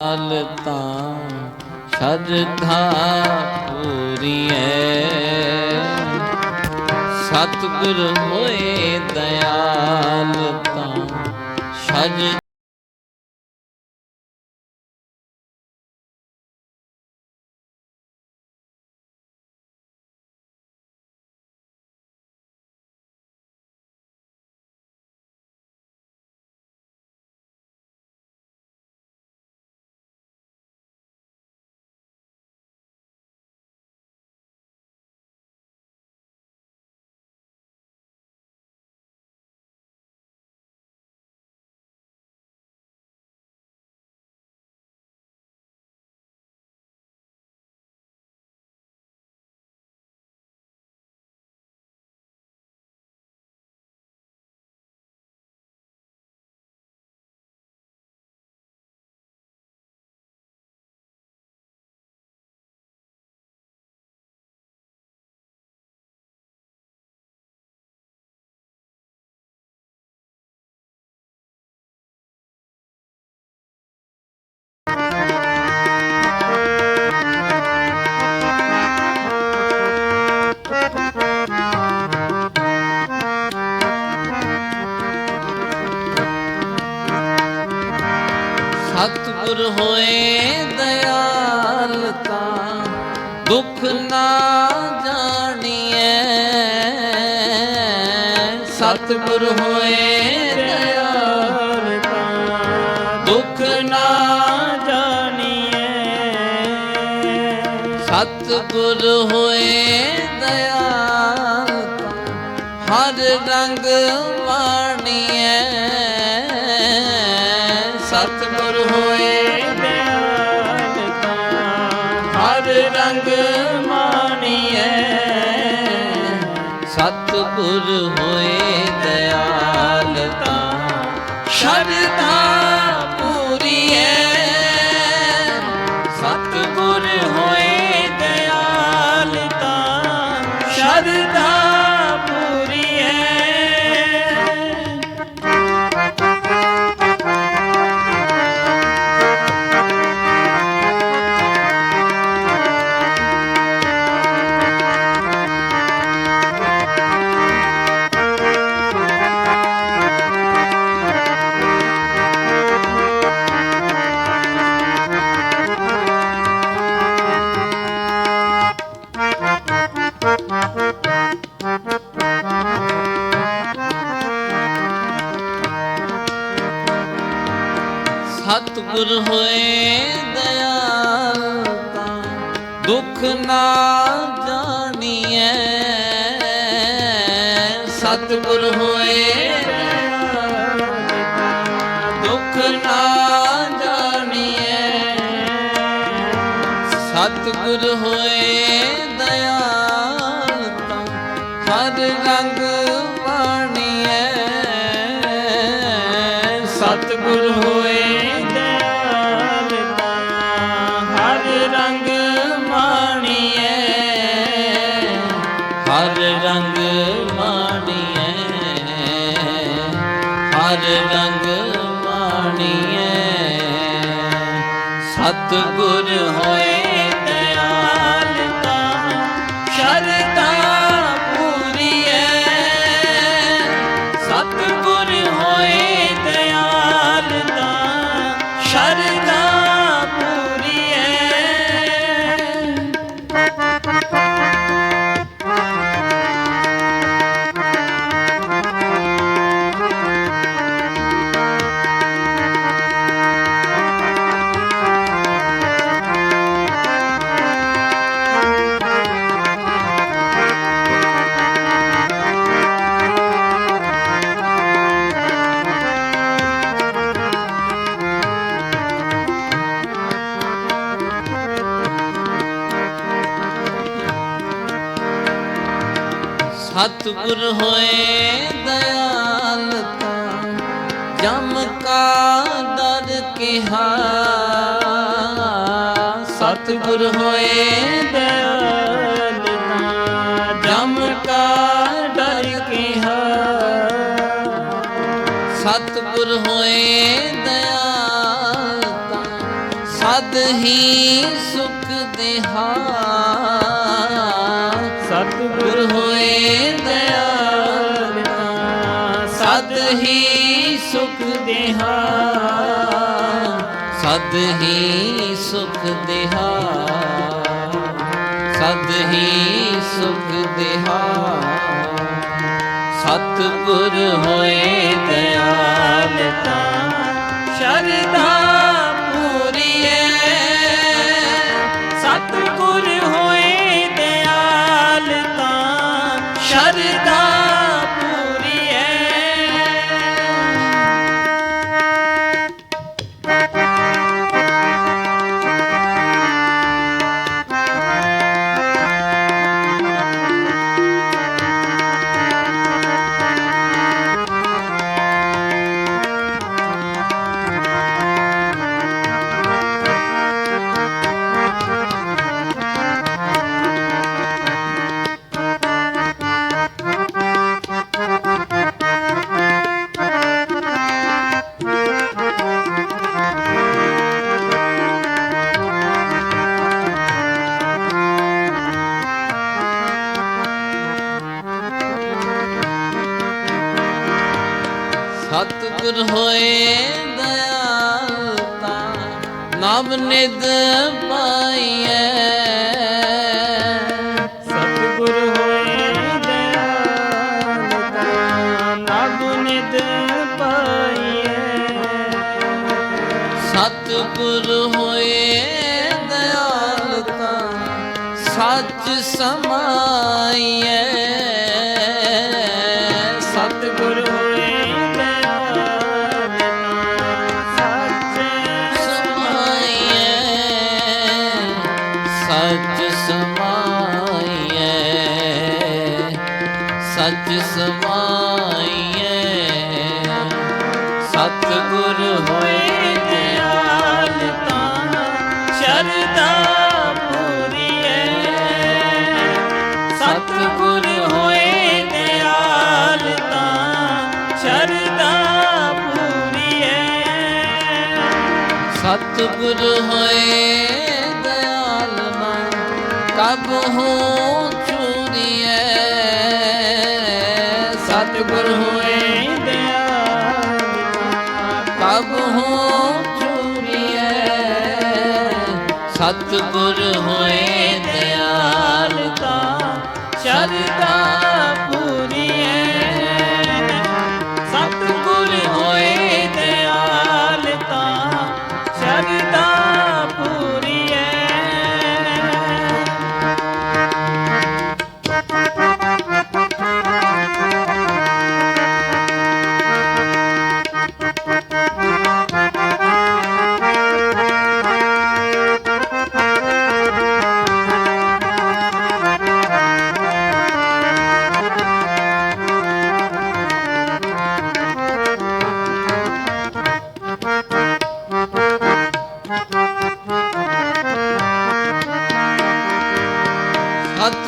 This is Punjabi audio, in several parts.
ਹਾਲ ਤਾਂ ਸ਼ਰਧਾ ਪੂਰੀਐ ਸਤਿਗੁਰ ਹੋਏ ਦਇਆਲ ਤਾਂ ਸ਼ਜ ਸਤਿਗੁਰ ਹੋਏ ਦਇਆਲ ਤਾਂ, ਦੁੱਖ ਨਾ ਜਾਣੀਐ। ਸਤਿਗੁਰ ਹੋਏ ਦਇਆਲ ਤਾਂ, ਦੁੱਖ ਨਾ ਜਾਣੀਏ ਸਤਿਗੁਰ ਹੋਏ ਦਇਆਲ ਤਾਂ, ਹਰ ਰੰਗ ਵਾਣੀਐ। ਸਤਿਗੁਰ ਹੋਏ ਸਤਿਗੁਰ ਹੋਏ ਦਇਆਲ ਸ਼ਰਧਾ ਸਤਿਗੁਰ ਹੋਏ ਦਇਆਲ ਤਾਂ ਦੁੱਖ ਨਾ ਜਾਣੀਐ। ਸਤਿਗੁਰ ਹੋਏ ਦੁੱਖ ਨਾ ਜਾਣੀਐ। ਸਤਿਗੁਰ ਹੋਏ ਦਇਆਲ ਤਾਂ ਹਰ ਰੰਗ ਸਤਿਗੁਰ ਹੋਏ ਸਤਿਗੁਰ ਹੋਏ ਦਇਆਲ ਤਾਂ, ਜਮ ਕਾ ਦਰ ਕਿਹਾ। ਸਤਿਗੁਰ ਹੋਏ ਦਿਆਲ ਤਾਂ, ਜਮ ਕਾ ਡਰ ਕਿਹਾ। ਸਤਿਗੁਰ ਹੋਏ ਦਇਆਲ ਤਾਂ, ਸਦ ਹੀ ਸਦ ਹੀ ਸੁਖ ਦੇਹਾ, ਸਦ ਹੀ ਸੁਖ ਦੇਹਾ। ਸਤਿਗੁਰ ਹੋਏ ਦਇਆਲ ਦਇਆਲ ਤਾਂ ਸ਼ਰਦਾ ਪੂਰੀਏ। ਸਤਿਗੁਰ ਹੋਏ ਦਇਆਲ ਤਾਂ ਸਤਿਗੁਰ ਹੋਏ ਦਇਆਲ ਤਾਂ ਨਾਮ ਨਿਦ ਪਾਈਐ। ਸਤਿਗੁਰ ਹੋਏ ਦਇਆਲ ਤਾਂ ਨਭ ਨਿਦ ਪਾਈਐ। ਸਤਿਗੁਰ ਹੋਏ ਦਇਆਲ ਸੱਚ ਸਮਾਈਐ। ਸੱਚ ਸਮਾਈਐ। ਸਤਿਗੁਰ ਹੋਏ ਦਿਆਲ ਤਾਂ ਸ਼ਰਦਾ ਪੂਰੀਏ ਸਤਿਗੁਰ ਹੋਏ ਦਿਆਲ ਤਾਂ ਸ਼ਰਦਾ ਪੂਰੀਏ ਸਤਿਗੁਰ ਹੋਏ ਦਿਆਲ ਨਾ ਕਬ ਹੋ ਸਤਿਗੁਰ ਹੋਏ ਦਇਆਲ ਕਬ ਹੋ ਚੂਰੀਐ। ਸਤਿਗੁਰ ਹੋਏ ਦਇਆਲ ਤਾਂ ਸ਼ਰਦਾ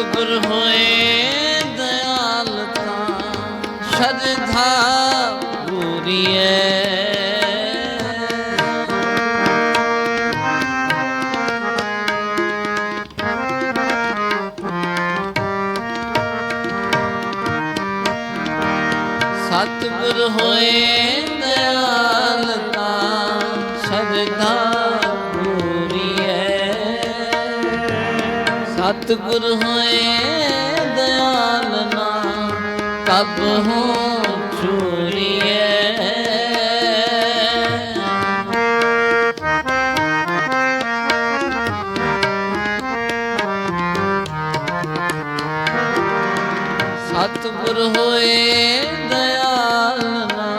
ਸਤਿਗੁਰ ਹੋਏ ਦਇਆਲ ਤਾਂ ਸ਼ਰਧਾ ਪੂਰੀਐ। ਸਤਿਗੁਰ ਹੋਏ ਸਤਿਗੁਰ ਹੋਏ ਦਇਆਲ ਨਾ ਕਬ ਹੋ ਚੂਰੀਐ ਸਤਿਗੁਰ ਹੋਏ ਦਇਆਲ ਨਾ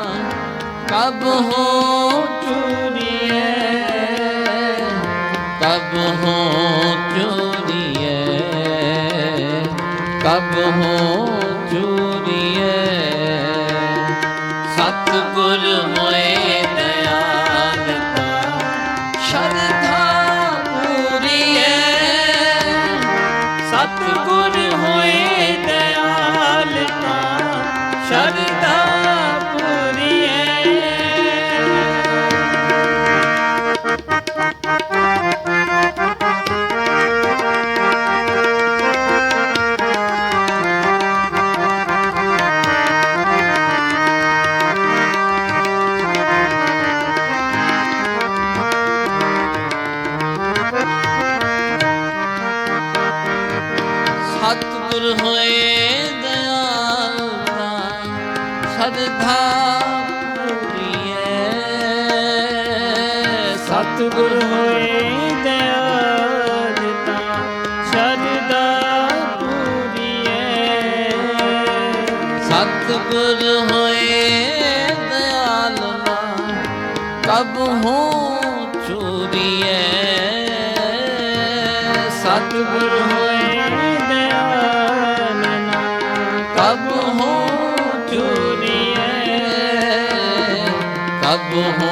ਕਬ ਹੋ ਸਤਿਗੁਰ ਹੋਏ ਦਇਆਲਤਾ ਸਤਿਗੁਰ ਕਬ ਹੋ ਚੂਰੀਏ। ਸਤਿਗੁਰ ਹੋਏ ਦਇਆਲਤਾ ਕਬ ਹੋ ਚੂਰੀਏ। ਕਬ ਹੋ